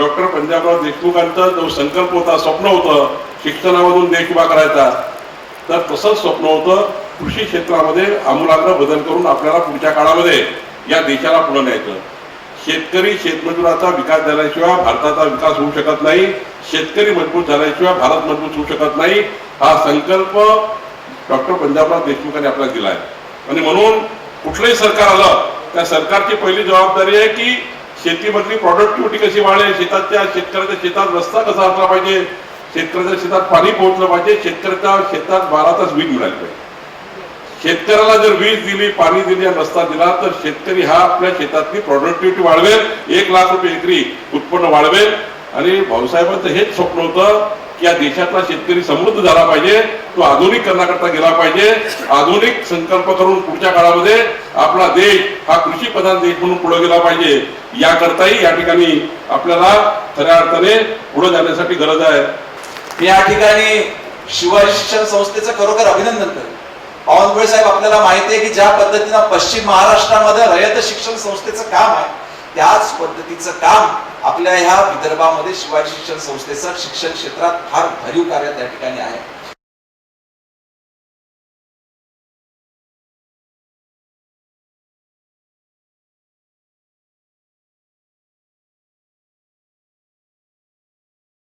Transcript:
Doctor Panjabrao देशमुखांचा जो संकल्प होता स्वप्न होतं शिक्षणामधून देश उभा करायचा तर तसंच स्वप्न होतं कृषी क्षेत्रामध्ये आमूलाग्र बदल करून आपल्याला पुढच्या काळामध्ये या देशाला पुढे न्यायचं. शेतकरी शेतमजुराचा विकास झाल्याशिवाय भारताचा विकास होऊ शकत नाही शेतकरी मजबूत झाल्याशिवाय भारत मजबूत होऊ शकत नाही हा संकल्प डॉक्टर पंजाबराव देशमुखांनी आपल्याला दिला आहे आणि म्हणून कुठलंही सरकार आलं त्या सरकारची पहिली जबाबदारी आहे की शेतीमधली प्रॉडक्टिव्हिटी कशी वाढेल? शेतातल्या शेतकऱ्याच्या शेतात रस्ता कसा असला पाहिजे? शेतकऱ्याच्या शेतात पाणी पोहोचलं पाहिजे. शेतकऱ्याच्या शेतात बारा तास वीज मिळाली पाहिजे. शेतकऱ्याला जर वीज दिली पाणी दिली रस्ता दिला तर शेतकरी हा आपल्या शेतातली प्रॉडक्टिव्हिटी वाढवेल. एक लाख रुपये एकरी उत्पन्न वाढवेल. आणि भाऊसाहेबांचं हेच स्वप्न होतं या देशातला शेतकरी समृद्ध झाला पाहिजे तो आधुनिक करण्याकरता गेला पाहिजे. आधुनिक संकल्प करून पुढच्या काळामध्ये आपला देश हा कृषी प्रधान देश म्हणून पुढे गेला पाहिजे. याकरताही या ठिकाणी आपल्याला खऱ्या अर्थाने पुढे जाण्यासाठी गरज आहे. या ठिकाणी शिवाय शिक्षण संस्थेचं खरोखर अभिनंदन करेल बावनकुळे साहेब आपल्याला माहिती आहे की ज्या पद्धतीनं पश्चिम महाराष्ट्रामध्ये रयत शिक्षण संस्थेचं काम आहे त्याच पद्धतीचं काम आपल्या ह्या विदर्भामध्ये शिवाजी शिक्षण संस्थेचं शिक्षण क्षेत्रात फार भरीव कार्य त्या ठिकाणी आहे.